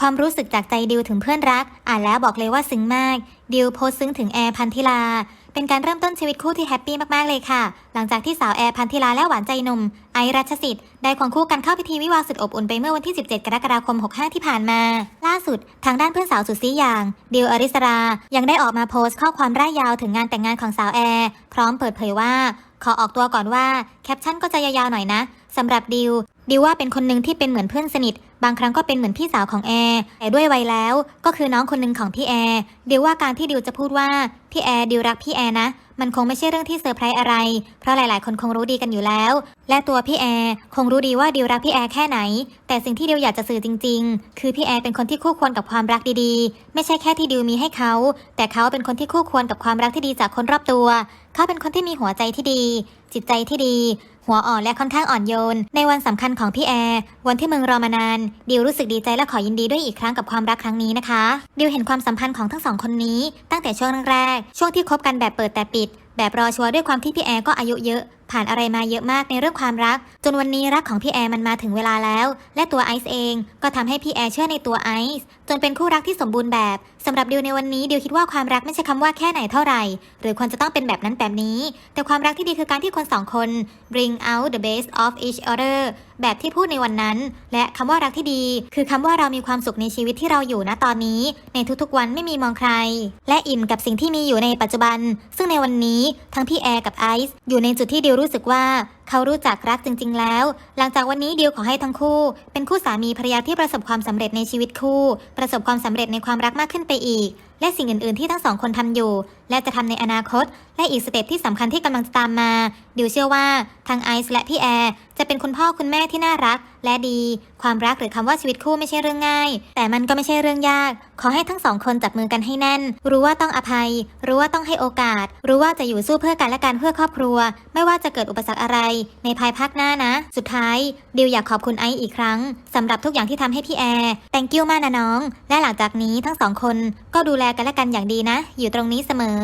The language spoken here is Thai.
ความรู้สึกจากใจดิวถึงเพื่อนรัก อ่านแล้วบอกเลยว่าซึ้งมาก ดิวโพสซึ้งถึงแอร์พันธิลา เป็นการเริ่มต้นชีวิตคู่ที่แฮปปี้มาก ๆ เลยค่ะ หลังจากที่สาวแอร์พันธิลาและหวานใจหนุ่ม ไอรัชสิทธิ์ได้ควงคู่กันเข้าพิธีวิวาสุดอบอุ่นไปเมื่อวันที่ 17 กรกฎาคม 65 ที่ผ่านมา ล่าสุด ทางด้านเพื่อนสาวสุดซีอย่าง ดิวอริสรา ยังได้ออกมาโพสต์ข้อความร่ายยาวถึงงานแต่งงานของสาวแอร์พร้อมเปิดเผยว่า ขอออกตัวก่อนว่าแคปชั่นก็จะยาวๆหน่อยนะ สำหรับดิว ดิวว่าเป็นคนหนึ่งที่เป็นเหมือนเพื่อนสนิท บางครั้งก็เป็นเหมือนพี่สาวของแอร์แต่ด้วยวัยแล้ว ก็คือน้องคนหนึ่งของพี่แอร์ดิวว่าการที่ดิวจะพูดว่าพี่แอร์ดิวรักพี่แอร์นะ มันคงไม่ใช่เรื่องที่เซอร์ไพรส์อะไร เพราะหลาย ๆ คนคงรู้ดีกันอยู่แล้ว และตัวพี่แอร์คงรู้ดีว่าดิวรักพี่แอร์แค่ไหน แต่สิ่งที่ดิวอยากจะสื่อจริง ๆ คือพี่แอร์เป็นคนที่คู่ควรกับความรักดี ๆ ไม่ใช่แค่ที่ดิวมีให้เขา แต่เขาเป็นคนที่คู่ควรกับความรักที่ดีจากคนรอบตัว เขาเป็นคนที่มีหัวใจที่ดี จิตใจที่ดี หัวอ่อนและค่อนข้างอ่อนโยน ในวันสำคัญของพี่แอร์ วันที่มึงรอมานาน ดิวรู้สึกดีใจและขอยินดีด้วยอีกครั้งกับความรักครั้งนี้นะคะ ดิวเห็นความสัมพันธ์ของทั้งสองคนนี้ ตั้งแต่ช่วงแรกๆช่วงที่คบกันแบบเปิดแต่ปิด แบบรอชัวร์ด้วยความที่พี่แอร์ก็อายุเยอะผ่านอะไรมาเยอะมากในเรื่องความรัก จนวันนี้รักของพี่แอร์มันมาถึงเวลาแล้ว และตัวไอซ์เองก็ทำให้พี่แอร์เชื่อในตัวไอซ์จนเป็นคู่รักที่สมบูรณ์แบบสำหรับดิวในวันนี้ดิวคิดว่าความรักไม่ใช่คำว่าแค่ไหนเท่าไหร่ หรือควรจะต้องเป็นแบบนั้นแบบนี้ แต่ความรักที่ดีคือการที่คนสองคน bring out the best of each other แบบที่พูดในวันนั้น และคำว่ารักที่ดี คือคำว่าเรามีความสุขในชีวิตที่เราอยู่ณตอนนี้ ในทุกๆวันไม่มีมองใคร และอิ่มกับสิ่งที่มีอยู่ในปัจจุบัน ซึ่งในวันนี้ทั้งพี่แอร์กับไอซ์อยู่ในจุดที่ดิวรู้สึกว่า เขารู้จักรักจริง ๆ แล้ว หลังจากวันนี้ดิวขอให้ทั้งคู่ เป็นคู่สามีภรรยาที่ประสบความสำเร็จในชีวิตคู่ ประสบความสำเร็จในความรักมากขึ้นไปอีก และสิ่งอื่น ๆ ที่ทั้งสองคนทำอยู่ และจะทำในอนาคต และอีกสเต็ปที่สำคัญที่กำลังจะตามมา ดิวเชื่อว่าทั้งไอซ์และพี่แอร์จะเป็นคุณพ่อคุณแม่ที่น่ารัก และดี ความรักหรือคำว่าชีวิตคู่ไม่ใช่เรื่องง่าย แต่มันก็ไม่ใช่เรื่องยาก ขอให้ทั้งสองคนจับมือกันให้แน่น รู้ว่าต้องอภัย รู้ว่าต้องให้โอกาส รู้ว่าจะอยู่สู้เพื่อกันและกันเพื่อครอบครัว ไม่ว่าจะเกิดอุปสรรคอะไรในภายภาคหน้านะ สุดท้ายดิวอยากขอบคุณไอซ์อีกครั้งสำหรับทุกอย่างที่ทำให้พี่แอร์ thank you มากนะน้อง และหลังจากนี้ทั้งสองคนก็ดูแลกันและกันอย่างดีนะ อยู่ตรงนี้เสมอ